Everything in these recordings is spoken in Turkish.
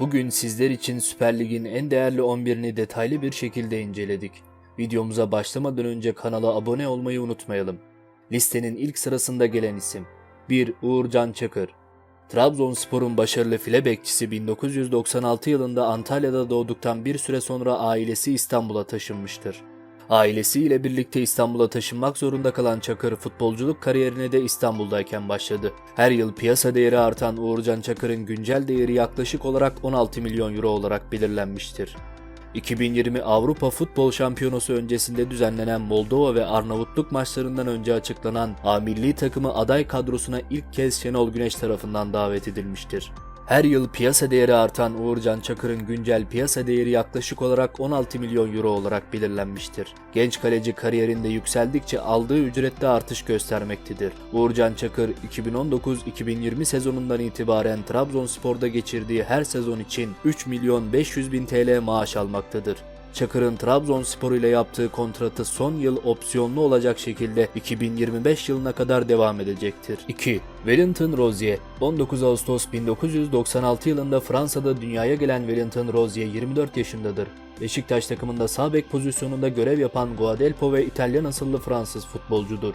Bugün sizler için Süper Lig'in en değerli 11'ini detaylı bir şekilde inceledik. Videomuza başlamadan önce kanala abone olmayı unutmayalım. Listenin ilk sırasında gelen isim 1. Uğurcan Çakır Trabzonspor'un başarılı file bekçisi 1996 yılında Antalya'da doğduktan bir süre sonra ailesi İstanbul'a taşınmıştır. Ailesiyle birlikte İstanbul'a taşınmak zorunda kalan Çakır futbolculuk kariyerine de İstanbul'dayken başladı. Her yıl piyasa değeri artan Uğurcan Çakır'ın güncel değeri yaklaşık olarak 16 milyon euro olarak belirlenmiştir. 2020 Avrupa Futbol Şampiyonası öncesinde düzenlenen Moldova ve Arnavutluk maçlarından önce açıklanan A milli takımı aday kadrosuna ilk kez Şenol Güneş tarafından davet edilmiştir. Her yıl piyasa değeri artan Uğurcan Çakır'ın güncel piyasa değeri yaklaşık olarak 16 milyon euro olarak belirlenmiştir. Genç kaleci kariyerinde yükseldikçe aldığı ücrette artış göstermektedir. Uğurcan Çakır 2019-2020 sezonundan itibaren Trabzonspor'da geçirdiği her sezon için 3 milyon 500 bin TL maaş almaktadır. Çakır'ın Trabzonspor ile yaptığı kontratı son yıl opsiyonlu olacak şekilde 2025 yılına kadar devam edecektir. 2. Wellington Rozier 19 Ağustos 1996 yılında Fransa'da dünyaya gelen Wellington Rozier 24 yaşındadır. Beşiktaş takımında sağ bek pozisyonunda görev yapan Guadelpo ve İtalyan asıllı Fransız futbolcudur.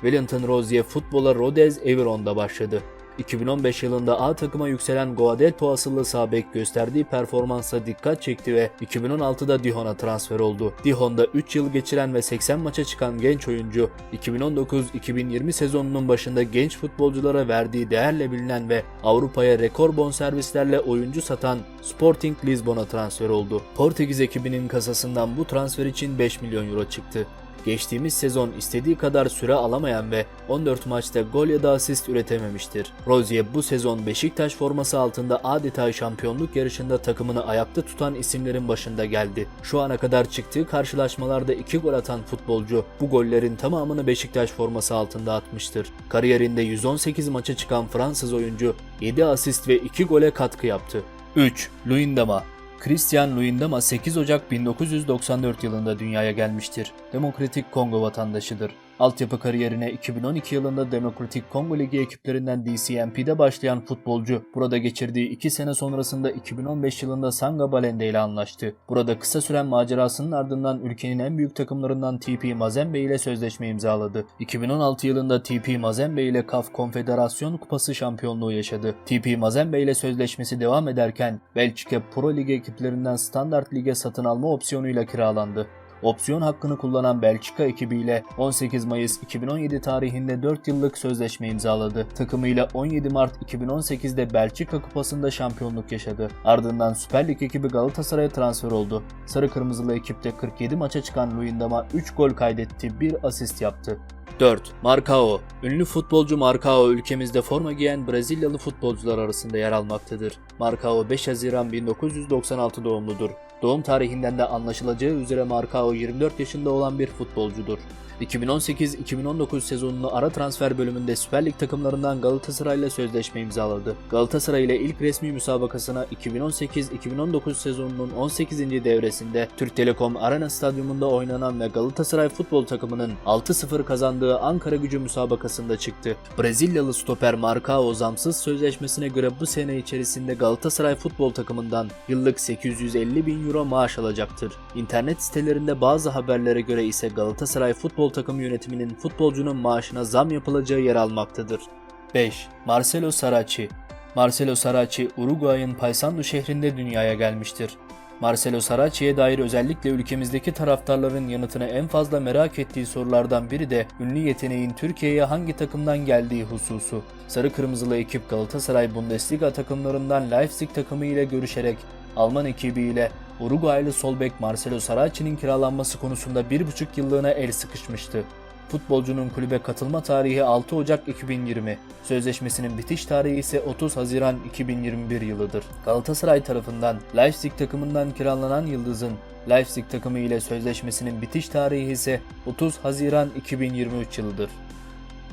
Wellington Rozier futbola Rodez Aveyron'da başladı. 2015 yılında A takıma yükselen Guadelpo asıllı sağ bek gösterdiği performansa dikkat çekti ve 2016'da Dihon'a transfer oldu. Dihon'da 3 yıl geçiren ve 80 maça çıkan genç oyuncu 2019-2020 sezonunun başında genç futbolculara verdiği değerle bilinen ve Avrupa'ya rekor bonservislerle oyuncu satan Sporting Lisbon'a transfer oldu. Portekiz ekibinin kasasından bu transfer için 5 milyon euro çıktı. Geçtiğimiz sezon istediği kadar süre alamayan ve 14 maçta gol ya da asist üretememiştir. Rozier bu sezon Beşiktaş forması altında adeta şampiyonluk yarışında takımını ayakta tutan isimlerin başında geldi. Şu ana kadar çıktığı karşılaşmalarda 2 gol atan futbolcu bu gollerin tamamını Beşiktaş forması altında atmıştır. Kariyerinde 118 maça çıkan Fransız oyuncu 7 asist ve 2 gole katkı yaptı. 3. Luyendama Christian Luyendama 8 Ocak 1994 yılında dünyaya gelmiştir. Demokratik Kongo vatandaşıdır. Altyapı kariyerine 2012 yılında Demokratik Kongo Ligi ekiplerinden DCMP'de başlayan futbolcu, burada geçirdiği 2 sene sonrasında 2015 yılında Sanga Balende ile anlaştı. Burada kısa süren macerasının ardından ülkenin en büyük takımlarından TP Mazembe ile sözleşme imzaladı. 2016 yılında TP Mazembe ile CAF Konfederasyon Kupası şampiyonluğu yaşadı. TP Mazembe ile sözleşmesi devam ederken Belçika Pro Lig ekiplerinden Standard Lig'e satın alma opsiyonuyla kiralandı. Opsiyon hakkını kullanan Belçika ekibiyle 18 Mayıs 2017 tarihinde 4 yıllık sözleşme imzaladı. Takımıyla 17 Mart 2018'de Belçika Kupası'nda şampiyonluk yaşadı. Ardından Süper Lig ekibi Galatasaray'a transfer oldu. Sarı Kırmızılı ekipte 47 maça çıkan Luyendama 3 gol kaydetti, 1 asist yaptı. 4. Marcao Ünlü futbolcu Marcao ülkemizde forma giyen Brezilyalı futbolcular arasında yer almaktadır. Marcao 5 Haziran 1996 doğumludur. Doğum tarihinden de anlaşılacağı üzere Marcao 24 yaşında olan bir futbolcudur. 2018-2019 sezonunu ara transfer bölümünde Süper Lig takımlarından Galatasaray ile sözleşme imzaladı. Galatasaray ile ilk resmi müsabakasına 2018-2019 sezonunun 18. devresinde Türk Telekom Arena Stadyumunda oynanan ve Galatasaray futbol takımının 6-0 kazandığı Ankara gücü müsabakasında çıktı. Brezilyalı stoper Marcao zamsız sözleşmesine göre bu sene içerisinde Galatasaray futbol takımından yıllık 850 bin euro maaş alacaktır. İnternet sitelerinde bazı haberlere göre ise Galatasaray futbol takım yönetiminin futbolcunun maaşına zam yapılacağı yer almaktadır. 5. Marcelo Saracchi Marcelo Saracchi, Uruguay'ın Paysandu şehrinde dünyaya gelmiştir. Marcelo Saracchi'ye dair özellikle ülkemizdeki taraftarların yanıtını en fazla merak ettiği sorulardan biri de ünlü yeteneğin Türkiye'ye hangi takımdan geldiği hususu. Sarı Kırmızılı ekip Galatasaray Bundesliga takımlarından Leipzig takımı ile görüşerek Alman ekibiyle Uruguaylı sol bek Marcelo Saracchi'nin kiralanması konusunda 1,5 yıllığına el sıkışmıştı. Futbolcunun kulübe katılma tarihi 6 Ocak 2020, sözleşmesinin bitiş tarihi ise 30 Haziran 2021 yılıdır. Galatasaray tarafından Leipzig takımından kiralanan Yıldız'ın Leipzig takımı ile sözleşmesinin bitiş tarihi ise 30 Haziran 2023 yılıdır.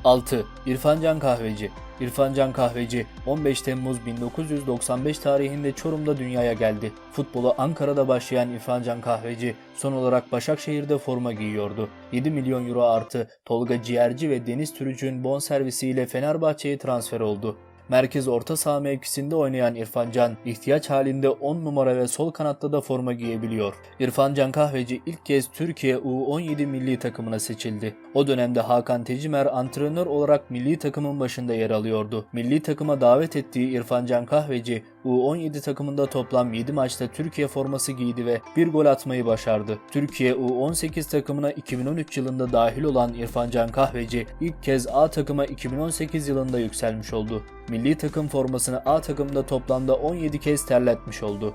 6. İrfancan Kahveci İrfancan Kahveci 15 Temmuz 1995 tarihinde Çorum'da dünyaya geldi. Futbola Ankara'da başlayan İrfancan Kahveci son olarak Başakşehir'de forma giyiyordu. 7 milyon euro artı Tolga Ciğerci ve Deniz Türücü'nün bonservisiyle Fenerbahçe'ye transfer oldu. Merkez orta saha mevkisinde oynayan İrfan Can, ihtiyaç halinde 10 numara ve sol kanatta da forma giyebiliyor. İrfan Can Kahveci ilk kez Türkiye U17 milli takımına seçildi. O dönemde Hakan Tecimer antrenör olarak milli takımın başında yer alıyordu. Milli takıma davet ettiği İrfan Can Kahveci, U17 takımında toplam 7 maçta Türkiye forması giydi ve bir gol atmayı başardı. Türkiye U18 takımına 2013 yılında dahil olan İrfan Can Kahveci ilk kez A takıma 2018 yılında yükselmiş oldu. Milli takım formasını A takımda toplamda 17 kez terletmiş oldu.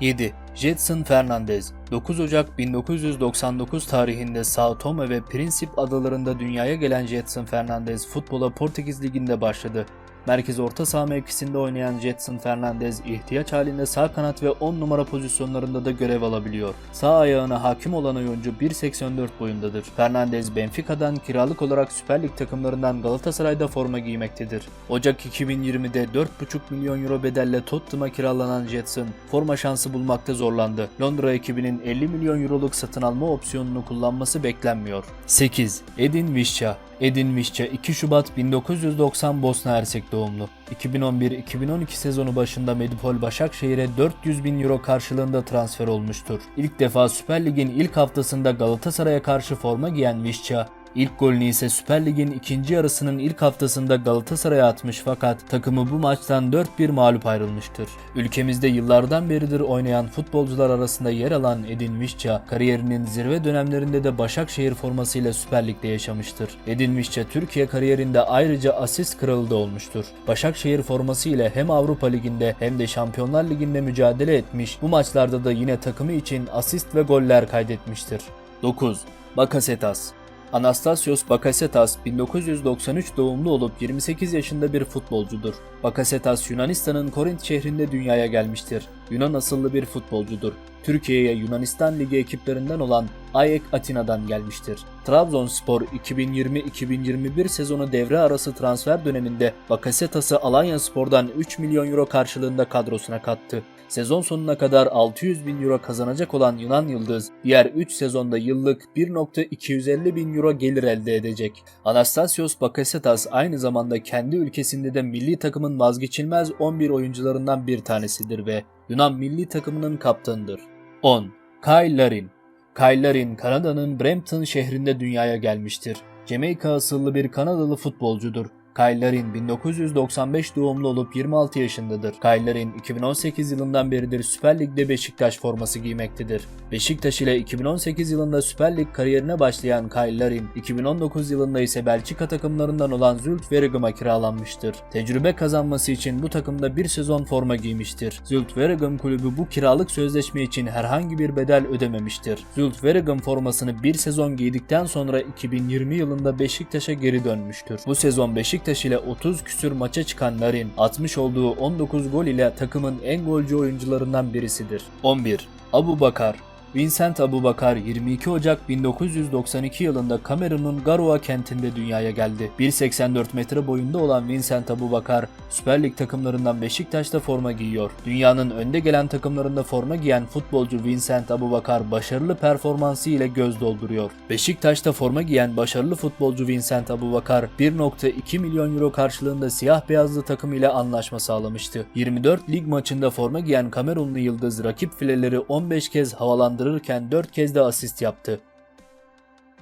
7. Jetson Fernandez 9 Ocak 1999 tarihinde Sao Tome ve Principe adalarında dünyaya gelen Jetson Fernandez futbola Portekiz Ligi'nde başladı. Merkez orta saha mevkisinde oynayan Jetson Fernandez ihtiyaç halinde sağ kanat ve 10 numara pozisyonlarında da görev alabiliyor. Sağ ayağına hakim olan oyuncu 1.84 boyundadır. Fernandez Benfica'dan kiralık olarak Süper Lig takımlarından Galatasaray'da forma giymektedir. Ocak 2020'de 4.5 milyon euro bedelle Tottenham'a kiralanan Jetson forma şansı bulmakta zorlandı. Londra ekibinin 50 milyon euroluk satın alma opsiyonunu kullanması beklenmiyor. 8. Edin Visca Edin Visca 2 Şubat 1990 Bosna Hersek doğumlu. 2011-2012 sezonu başında Medipol Başakşehir'e 400 bin euro karşılığında transfer olmuştur. İlk defa Süper Lig'in ilk haftasında Galatasaray'a karşı forma giyen Visca, İlk golünü ise Süper Lig'in ikinci yarısının ilk haftasında Galatasaray'a atmış fakat takımı bu maçtan 4-1 mağlup ayrılmıştır. Ülkemizde yıllardan beridir oynayan futbolcular arasında yer alan Edin Visca, kariyerinin zirve dönemlerinde de Başakşehir formasıyla Süper Lig'de yaşamıştır. Edin Visca Türkiye kariyerinde ayrıca asist kralı da olmuştur. Başakşehir forması ile hem Avrupa Ligi'nde hem de Şampiyonlar Ligi'nde mücadele etmiş, bu maçlarda da yine takımı için asist ve goller kaydetmiştir. 9. Bakasetas Anastasios Bakasetas 1993 doğumlu olup 28 yaşında bir futbolcudur. Bakasetas Yunanistan'ın Korint şehrinde dünyaya gelmiştir. Yunan asıllı bir futbolcudur. Türkiye'ye Yunanistan Ligi ekiplerinden olan AEK Atina'dan gelmiştir. Trabzonspor 2020-2021 sezonu devre arası transfer döneminde Bakasetas'ı Alanya Spor'dan 3 milyon euro karşılığında kadrosuna kattı. Sezon sonuna kadar 600 bin euro kazanacak olan Yunan Yıldız, diğer 3 sezonda yıllık 1.250 bin euro gelir elde edecek. Anastasios Bakasetas aynı zamanda kendi ülkesinde de milli takımın vazgeçilmez 11 oyuncularından bir tanesidir ve Yunan milli takımının kaptanıdır. 10. Kyle Larin Kyle Kanada'nın Brampton şehrinde dünyaya gelmiştir. Jamaica asıllı bir Kanadalı futbolcudur. Kyle Larin 1995 doğumlu olup 26 yaşındadır. Kyle Larin 2018 yılından beridir Süper Lig'de Beşiktaş forması giymektedir. Beşiktaş ile 2018 yılında Süper Lig kariyerine başlayan Kyle Larin, 2019 yılında ise Belçika takımlarından olan Zulte Waregem'a kiralanmıştır. Tecrübe kazanması için bu takımda bir sezon forma giymiştir. Zulte Waregem kulübü bu kiralık sözleşme için herhangi bir bedel ödememiştir. Zulte Waregem formasını bir sezon giydikten sonra 2020 yılında Beşiktaş'a geri dönmüştür. Bu sezon Beşiktaş ile 30 küsür maça çıkan Larin, atmış olduğu 19 gol ile takımın en golcü oyuncularından birisidir. 11. Abu Bakar Vincent Abubakar 22 Ocak 1992 yılında Kamerun'un Garoua kentinde dünyaya geldi. 1.84 metre boyunda olan Vincent Abubakar Süper Lig takımlarından Beşiktaş'ta forma giyiyor. Dünyanın önde gelen takımlarında forma giyen futbolcu Vincent Abubakar başarılı performansı ile göz dolduruyor. Beşiktaş'ta forma giyen başarılı futbolcu Vincent Abubakar 1.2 milyon euro karşılığında siyah beyazlı takım ile anlaşma sağlamıştı. 24 lig maçında forma giyen Kamerunlu yıldız rakip fileleri 15 kez havalandırdı kazandırırken 4 kez de asist yaptı.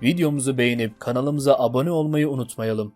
Videomuzu beğenip kanalımıza abone olmayı unutmayalım.